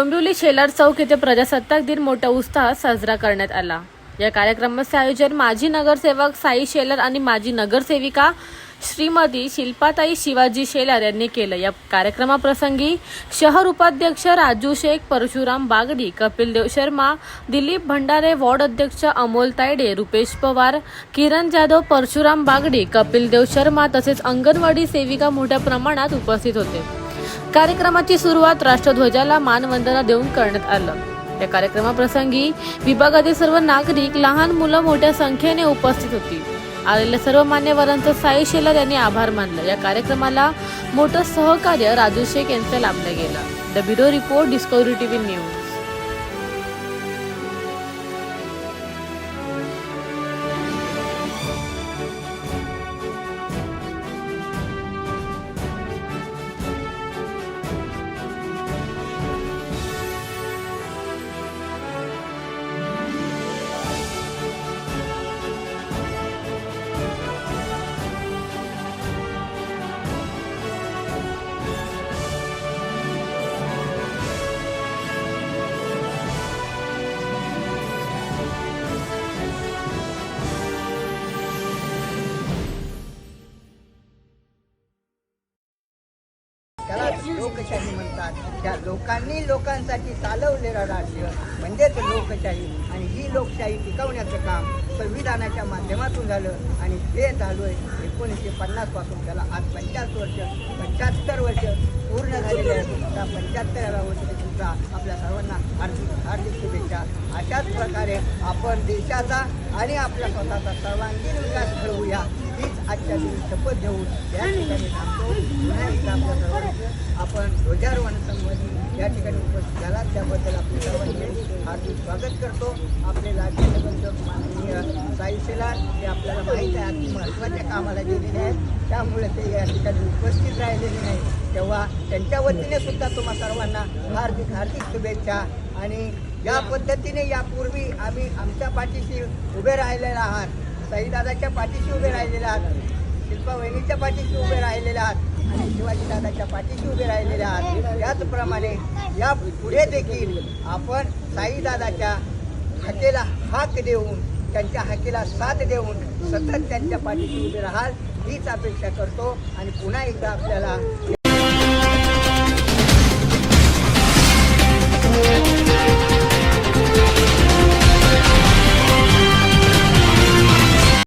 डोंबिवली शेलार चौक येथे प्रजासत्ताक दिन मोठ्या उत्साहात साजरा करण्यात आला. या कार्यक्रमाचे आयोजन माजी नगरसेवक साई शेलर आणि माजी नगरसेविका श्रीमती शिल्पाताई शिवाजी शेलार यांनी केलं. या कार्यक्रमाप्रसंगी शहर उपाध्यक्ष राजू शेख परशुराम बागडी कपिल देव शर्मा दिलीप भंडारे वॉर्ड अध्यक्ष अमोल तायडे रुपेश पवार किरण जाधव परशुराम बागडी कपिल देव शर्मा तसेच अंगणवाडी सेविका मोठ्या प्रमाणात उपस्थित होते. कार्यक्रमाची सुरुवात राष्ट्रध्वजाला मानवंदना देऊन करण्यात आलं. या कार्यक्रमाप्रसंगी विभागातील सर्व नागरिक लहान मुलं मोठ्या संख्येने उपस्थित होती. आलेल्या सर्व मान्यवरांचा साई शेलार यांनी आभार मानलं. या कार्यक्रमाला मोठं सहकार्य राजू शेख यांचं लाभलं गेलं. The bureau report Discovery TV news. त्याला लोकशाही म्हणतात. त्या लोकांनी लोकांसाठी चालवलेलं राज्य म्हणजेच लोकशाही. आणि ही लोकशाही टिकवण्याचं काम संविधानाच्या माध्यमातून झालं आणि ते चालू आहे. एकोणीसशे पन्नासपासून त्याला आज पंच्याहत्तर वर्ष पंच्याहत्तर वर्ष पूर्ण झालेले आहेत. त्या पंच्याहत्तराव्या वर्षी सुद्धा आपल्या सर्वांना हार्दिक हार्दिक शुभेच्छा. अशाच प्रकारे आपण देशाचा आणि आपल्या स्वतःचा सर्वांगीण विकास घडवूया. हीच आजच्या दिवशी शपथ घेऊन या ठिकाणी थांबतो. पुन्हा एकदा आपल्या आपण ध्वजारोहण संबंधी या ठिकाणी उपस्थित झाला त्याबद्दल आपले सर्वांचे हार्दिक स्वागत करतो. आपले लाडके नगरसेवक माननीय साई शेलार हे आपल्याला माहीत आहे अति महत्त्वाच्या कामाला गेलेले आहेत. त्यामुळे ते या ठिकाणी उपस्थित राहिलेले नाही तेव्हा त्यांच्या वतीने सुद्धा तुम्हा सर्वांना हार्दिक हार्दिक शुभेच्छा. आणि या पद्धतीने यापूर्वी आम्ही आमच्या पाठीशी उभे राहिलेला आहात साईदादाच्या पाठीशी उभे राहिलेले आहात शिल्पा वहिनीच्या पाठीशी उभे राहिलेले आहात आणि शिवाजी दादाच्या पाठीशी उभे राहिलेले आहात. त्याचप्रमाणे या पुढे देखील आपण साईदादाच्या हाकेला हाक देऊन त्यांच्या हाकेला साथ देऊन सतत त्यांच्या पाठीशी उभे राहाल हीच अपेक्षा करतो. आणि पुन्हा एकदा आपल्याला